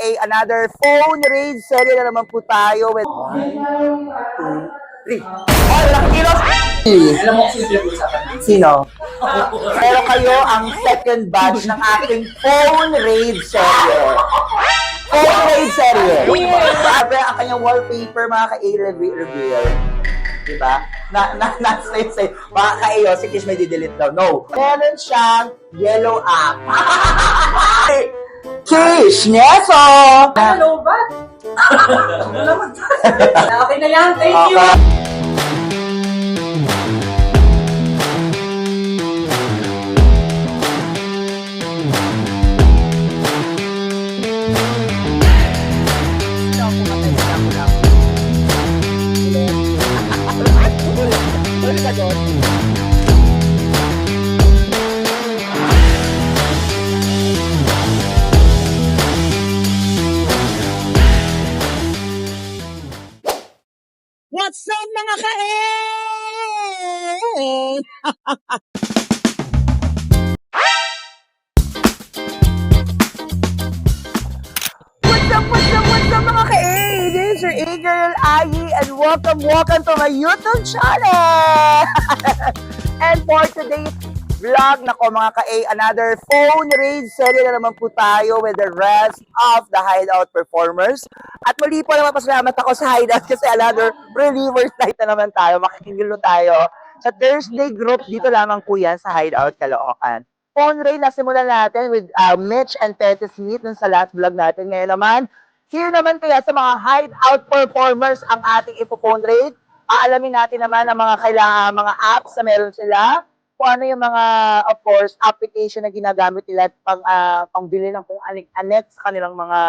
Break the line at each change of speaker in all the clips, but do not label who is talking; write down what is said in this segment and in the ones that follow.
ay another phone raid serye na naman po tayo with... One, two, three. Oh, nakikilos!
Alam mo kung sino usapan
Sino? Pero kayo ang second batch ng ating phone raid serye. Phone raid serye. Sabi ang kanyang wallpaper, mga ka-A-reveal. Diba? Na, na, na, say, say, mga ka-A, si Kish may didelete daw. No. Meron siyang yellow app. Kish, Neso!
Ano ba? Ano naman? Okay na yan, thank you!
Okay. What's up, what's up, mga ka This is your A-Girl, Ayi, and welcome, welcome to my YouTube channel! and for today's vlog, nako mga ka another phone raid serye na naman po tayo with the rest of the Hideout performers. At muli po naman pasalamat ako sa Hideout kasi another Relievers Night na naman tayo. Makikigulo tayo sa Thursday group dito lamang po yan sa Hideout Caloocan. Phone raid na simulan natin with uh, Mitch and Tete Smith dun sa last vlog natin. Ngayon naman, here naman kaya sa mga Hideout performers ang ating ipo-phone raid. Aalamin natin naman ang mga kailangan mga apps na meron sila kung ano yung mga, of course, application na ginagamit nila at pang, ah, pangbili ng kung anek sa kanilang mga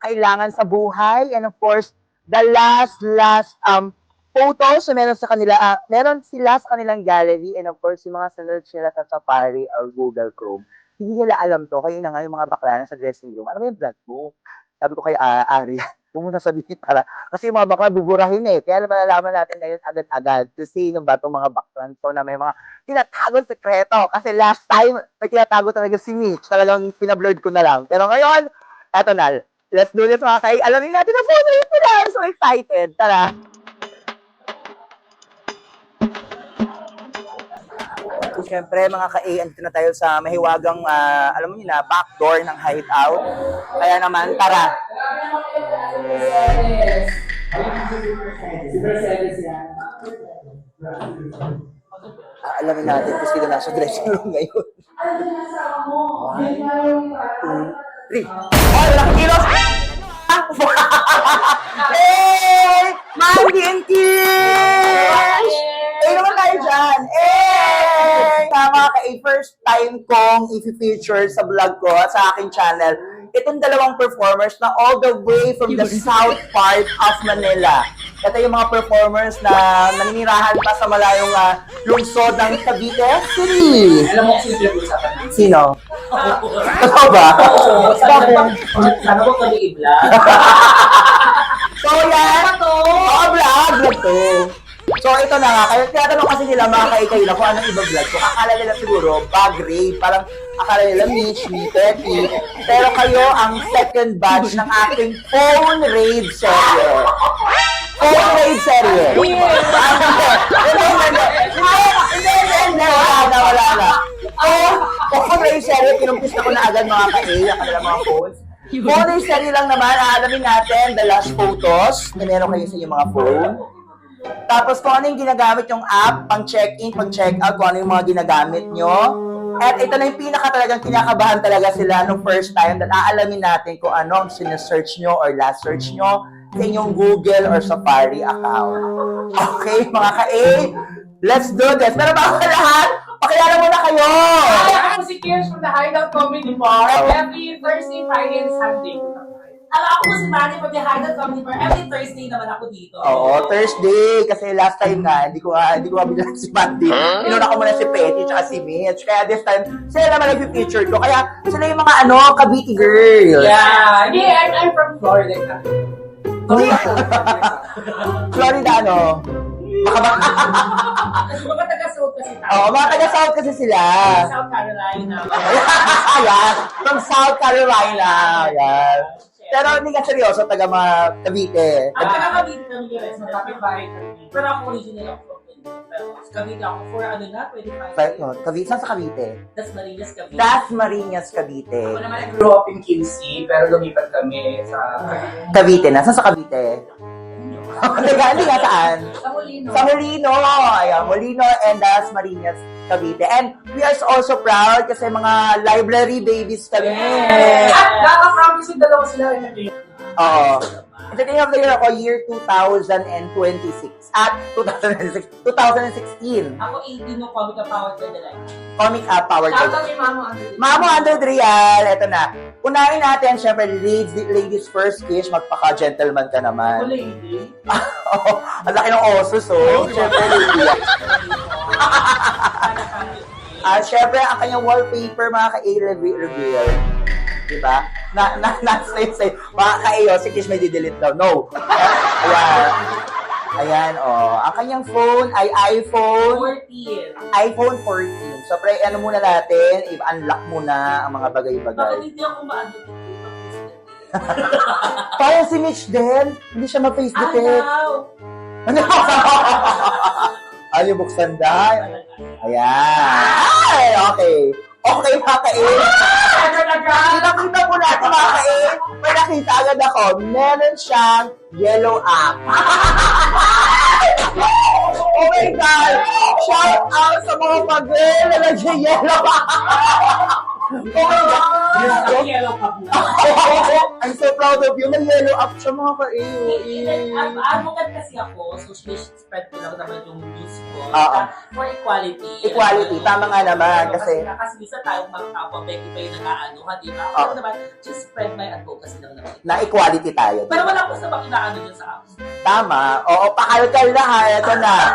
kailangan sa buhay. And of course, the last, last um, photos na meron sa kanila, ah, meron sila sa kanilang gallery and of course, yung mga sinerch nila sa Safari or Google Chrome. Hindi nila alam to. Kayo na nga yung mga bakla na sa dressing room. Ano ba yung vlog mo? Sabi ko kay uh, Ari, sa sabihin para, kasi yung mga bakla buburahin eh. Kaya malalaman natin ngayon agad-agad to see yung ba itong mga baklan so na may mga tinatagong sekreto. Kasi last time, may tinatago talaga si Mitch. Talagang pinablurred ko na lang. Pero ngayon, eto na. Let's do this mga kay. Alamin natin na rin sila. I'm so excited. Tara. Siyempre mga ka-A, andito na tayo sa mahiwagang, ah, alam mo yun na, backdoor ng hideout. Kaya naman, tara. Ah, alamin natin kung sino nasa dressing room ngayon. One, two, three. Oh, nakikilos! hey! Mandy and Kish! Eh, naman tayo dyan! Eh! Tama ka, eh, first time kong i-feature sa vlog ko at sa aking channel itong dalawang performers na all the way from the south part of Manila. Ito yung mga performers na naninirahan pa sa malayong uh, lungsod ng Cavite City.
Alam mo kung sino usapan
Sino? Totoo ba?
Sana ko kami i-vlog.
So yan, Oo, vlog, vlog to. So ito na nga, kaya tinatanong kasi nila mga kaikay na kung anong iba vlog ko. Akala nila siguro bag raid, parang akala nila Mitch, me, Petty. Pero kayo ang second batch ng ating phone raid serye. Phone raid serye. Hindi. Wala wala. Oh, phone raid serye, kinumpis ko na agad mga ka-A, ang kanilang mga phones. Phone raid serye lang naman, aalamin natin the last photos na meron kayo sa inyong mga phone. Tapos kung ano yung ginagamit yung app, pang check-in, pang check-out, kung ano yung mga ginagamit nyo. At ito na yung pinaka talagang kinakabahan talaga sila nung first time that aalamin natin kung ano ang sinesearch nyo or last search nyo sa inyong Google or Safari account. Okay, mga ka-A, let's do this. Pero bago lahat, pakilala muna kayo!
Hi, ako si Kirs from the Hideout Comedy Bar. Every Thursday, Friday, and Sunday.
Alam ako si Manny from the Hideout Comedy Bar. Every Thursday naman ako dito.
Oo, Thursday. Kasi last time nga, hindi ko, ah, hindi ko mabilang si Mandy. Inuna ko muna si Petty at si Mitch. Kaya this time, sila naman nag-feature ko. Kaya sila yung mga ano, Cavite girls.
Yeah, yeah, I'm, I'm from Florida.
Florida, ano? Makaba-
Kasi mga taga-South kasi tayo.
Oo, mga taga-South kasi sila.
South Carolina.
Ayan, from South Carolina. Ayan. Pero hindi ka seryoso, taga mga Cavite.
Ang taga-Cavite kami guys.
Sa kapitbahay kami.
Pero ako original ako from Cavite ako for ano na, 25
But,
years.
no, Cavite, saan sa Cavite?
Das Marinas Cavite.
Das Marinas, Cavite.
Ako naman ang
Grew up in Quincy, pero lumipat kami sa
Cavite na. Saan sa Cavite? Hindi nga saan?
Sa Molino.
Sa Molino. Ayan, Molino and Das Marinas, Cavite. And we are also proud kasi mga library babies kami.
At naka-promise yung dalawa sila rin
Oo. Entertainer of the Year ako, year 2026. At 2006, 2016.
Ako 18 no comic ang power to the life.
Comic Up Power
Shout
Trip.
out kay Mamo Andrew.
Mamo Under Real, eto na. Unahin natin, syempre, ladies, ladies first kiss, magpaka-gentleman ka naman.
lady.
Oo, ang laki ng osos, oh. Syempre, lady. At syempre, ang kanyang wallpaper, mga ka-A-reveal. Diba? Na, na, na, say, say, mga ka-A, oh, si Kish may didelete daw. No. Ayan. Ayan, oh. Ang kanyang phone ay iPhone
14.
iPhone 14. So, pre, ano muna natin, i-unlock muna ang mga
Bakit
bagay-bagay.
hindi ako maano dito?
Parang si Mitch din, hindi siya ma-face detect.
Ayaw!
Ano? Ayaw buksan dahil. Ayan. Ay, okay. Okay, mga ka-A. Kita-kita po natin, mga ka-A. May nakita agad ako, meron siyang yellow app. oh my God! Shout out sa mga pag-A na nag-yellow app. oh my God! Ko.
Yellow na.
I'm so proud of you. May yellow up siya mga ka-A.
Ad- Advocate kasi ako, so spread ko lang naman yung news ko.
Oo.
For equality.
Equality, tama nga naman. Kasi,
Kasi, kasi minsan tayong kapwa, Becky pa yung nag-aano, di ba?
Oo.
Ako naman, just spread my advocacy lang naman.
na equality tayo.
Pero wala ko sa mga inaano dyan sa apps.
Tama. Oo, pakalkal na ha. Ito na.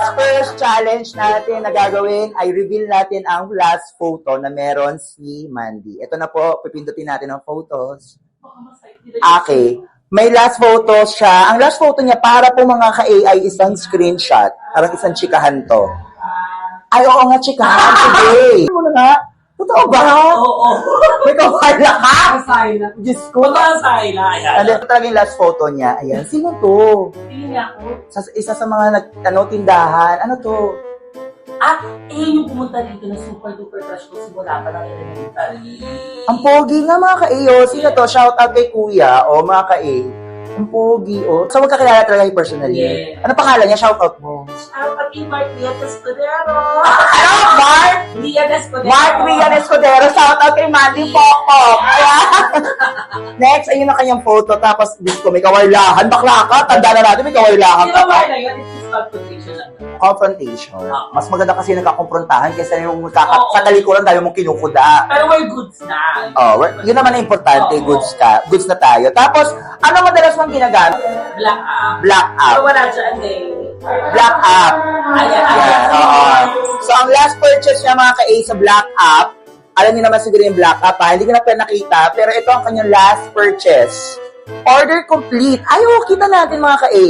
First, first challenge natin na gagawin ay reveal natin ang last photo na meron si Mandy. Ito na po, pipindutin natin ang photos. Okay. May last photo siya. Ang last photo niya para po mga ka-AI isang screenshot. Parang isang chikahan to. Ay, oo nga, chikahan today. Ano na nga? Totoo ba?
Oo, oo.
May kawala ka?
Silent.
Diyos ko.
Pagkasay na, ayan.
Ano talaga yung last photo niya? Ayan. Sino to?
Niya ako.
Sa, isa sa mga nag, ano, tindahan. Ano to?
Ah, eh, yung pumunta dito na super duper crush ko simula pa ng elementary.
Ang pogi nga mga ka-A, oh. Sino to? Shout out kay kuya, o mga ka-A. Ang pogi, oh. So, magkakilala talaga yung personally.
Yeah.
Ano pangalan niya? Shout out mo.
Shout out kay Mark Rian Escudero.
Ano? Mark?
Rian Escudero.
Mark Rian Escudero. Shout out kay Mandy. Ayan. Next, ayun na kanyang photo. Tapos, ko, may kawarlahan. Bakla ka. Tanda na natin, may kawarlahan
Hindi
ka.
ba na yun? It's just confrontation lang.
Confrontation.
Ah.
Mas maganda kasi nagkakomprontahan kaysa yung kaka-
Oo.
sa talikuran tayo mong kinukuda.
Pero we're goods na.
Oh, we're- yun naman ang importante,
Oo.
goods ka, goods na tayo. Tapos, ano madalas mong ginagamit?
Black up.
Black
So,
out.
wala dyan eh.
Black up.
Ayan,
Ayan,
ayan.
oo. So, ang last purchase niya mga ka-A sa Black Up, alam niyo naman siguro yung Black Up, ha? Hindi ko na pa nakita, pero ito ang kanyang last purchase. Order complete. Ay, oh, kita natin mga ka-A.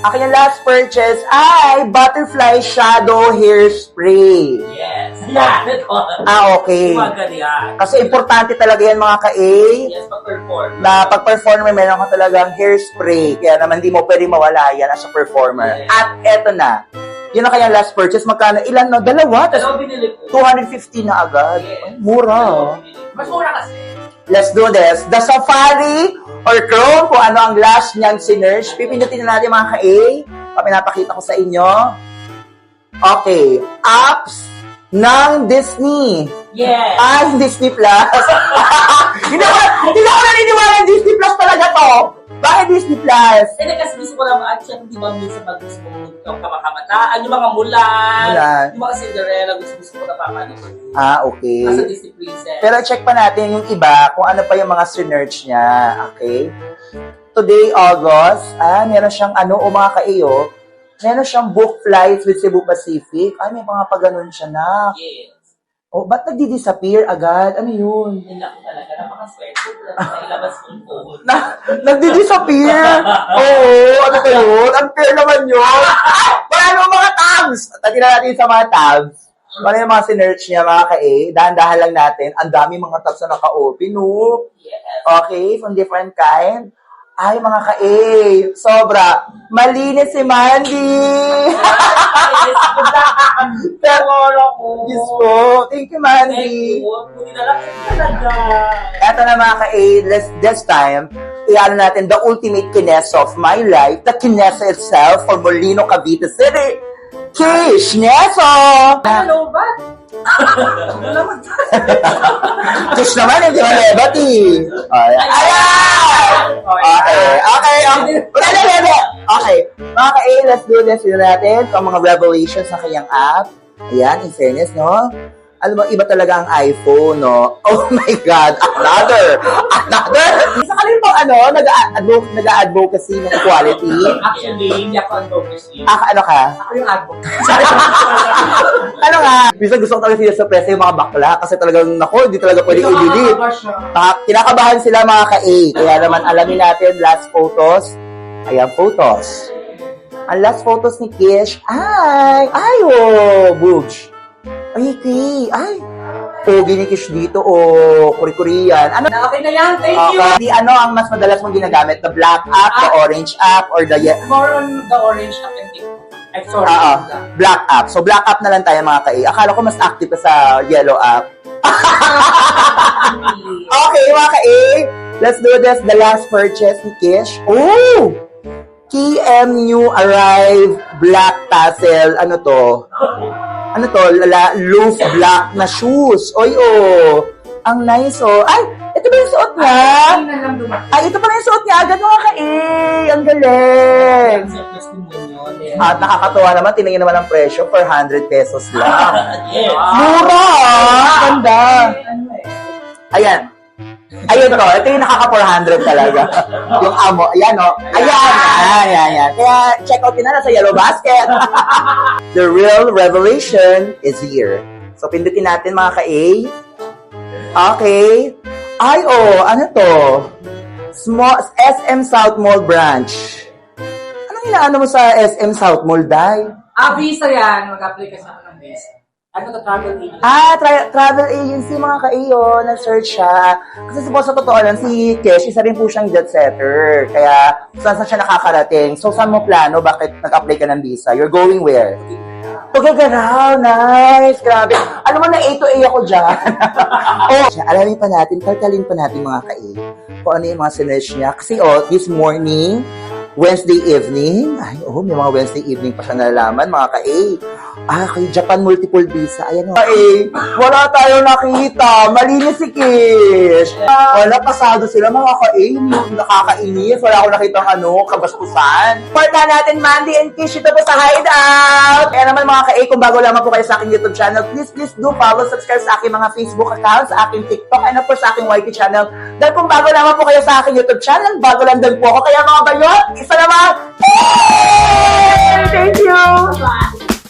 Kanyang last purchase ay Butterfly Shadow Hairspray.
Yes. Yan. Ito.
Ah, okay.
Umaga yan.
Kasi importante talaga yan mga ka-A.
Yes, pag-perform.
na pag performer meron ka talagang hairspray. Kaya naman di mo pwede mawala yan as a performer.
Yeah.
At eto na. Yun ang kanyang last purchase. Magkano? Ilan no? Dalawa?
Dalawa binili ko.
250 na agad.
Yes.
Mura.
binili ko. Mas mura kasi.
Let's do this. The Safari or Chrome, kung ano ang last niyang sinerge. Pipindutin na natin mga ka-A. Papinapakita ko sa inyo. Okay. Apps ng Disney.
Yes.
Ah, Disney Plus. hindi ako, hindi ako naniniwala Disney Plus talaga to. Bakit Disney Plus?
Hindi kasi gusto ko lang, at syempre, di ba minsan pag gusto mo yung kamakabataan, yung mga mulan,
Mulan.
yung mga Cinderella, gusto gusto ko na papanood.
Ah, okay.
Nasa Disney Princess.
Pero check pa natin yung iba, kung ano pa yung mga sinerge niya. Okay? Today, August, ah, meron siyang ano, o mga ka-iyo, meron siyang book flights with Cebu Pacific. Ay, may mga pag-ganun siya na.
yes.
Oh, ba't nagdi-disappear agad? Ano yun?
Yun lang talaga, napaka-swerte. Wala na ilabas ko yung phone.
Na, nagdi-disappear? Oo, ano ba yun? Unfair naman yun. Wala naman mga tabs. Tatin na natin sa mga tabs. Ano yung mga sinerch niya, mga ka-A? Dahan-dahan lang natin. Ang dami mga tabs na naka-open, no?
Yes.
Okay, from different kind. Ay, mga ka-A, sobra. Malinis si Mandy!
Pero ko.
Diyos ko, thank you, Mandy.
Thank you. Buti na lang talaga.
Eto na mga ka-A, this, this time, iyan natin the ultimate kinesa of my life, the kinesa itself for Molino, Cavite City. Kish Neso!
Hello, ba?
Kish naman, hindi mo lebati. Ay, ayan! Okay, okay, okay. Wala, wala. Okay, mga ka-A, let's do this. Yun natin, ang mga revelations sa kanyang app. Ayan, in fairness, no? Alam mo, iba talaga ang iPhone, no? Oh my God, another! Another! Isa ka rin po, ano, nag-advocacy nag advocacy ng equality.
Actually, hindi ako advocacy.
Ah, ano ka?
Ako yung advocate.
Ano nga? Minsan gusto ko talaga sila sa presa yung mga bakla kasi talagang, nako, hindi talaga pwede i-delete. Ah, kinakabahan sila mga ka-A. Kaya naman alamin natin last photos. Ayan, photos. Ang last photos ni Kish. Ay! Ay, oh! Boobs. Ay, Ki. Ay! Pogi ni Kish dito, oh. Kuri-Korean. Ano?
Okay na yan, thank you.
Okay. Di ano ang mas madalas mong ginagamit? The black app, the orange app, or the ye-
More on the orange app and TikTok. Ay, sorry.
Oo. black app. So, black app na lang tayo mga ka-A. Akala ko mas active ka sa yellow app. Okay, mga ka-A. Let's do this. The last purchase ni Kish. Oh! KMU Arrive Black Tassel. Ano to? Ano to? Lala, loose black na shoes. Oy, oh. Ang nice, oh. Ay, ito ba yung suot niya?
Ay,
ito pala yung suot niya. Agad mga ka-A. Ang galing.
Testimonial.
At nakakatuwa naman, tinignan naman ang presyo, 400 pesos lang. Mura! ah! Ganda!
Ano eh.
Ayan. Ayun to, ito yung nakaka-400 talaga. yung amo, ayan o. Ayan, ayan, ayan, ayan. Kaya check out yun na sa Yellow Basket. The real revelation is here. So, pindutin natin mga ka-A. Okay. Ay, oh, ano to? Small, SM South Mall branch. Anong inaano mo sa SM South Mall, Day?
Ah, visa yan. Mag-apply ka sa ng visa. Ano to travel agency?
Ah, tra- travel agency mga ka-iyo, nag-search siya. Kasi suppose sa totoo lang, si Kesh, isa rin po siyang jet setter. Kaya, saan saan siya nakakarating? So, saan mo plano? Bakit nag-apply ka ng visa? You're going where? Tugigaraw, nice, grabe. Alam mo na A to A ako dyan. oh, alamin pa natin, kalkalin pa natin mga ka kung ano yung mga sinerge niya. Kasi oh, this morning, Wednesday evening, ay oh, may mga Wednesday evening pa siya nalalaman, mga ka-A. Ah, kay Japan Multiple Visa. Ayan o. Ka-A, wala tayong nakita. Malinis si Kish. Wala, pasado sila mga ka-A. Nakakainis. Wala akong nakita ano, kabastusan. Porta natin, Mandy and Kish, ito po sa Hideout. Kaya naman mga ka-A, kung bago lamang po kayo sa aking YouTube channel, please, please do follow, subscribe sa aking mga Facebook accounts, sa aking TikTok, and of course sa aking YT channel. Dahil kung bago lamang po kayo sa aking YouTube channel, bago lang din po ako. Kaya mga bayot, isa naman, Thank you!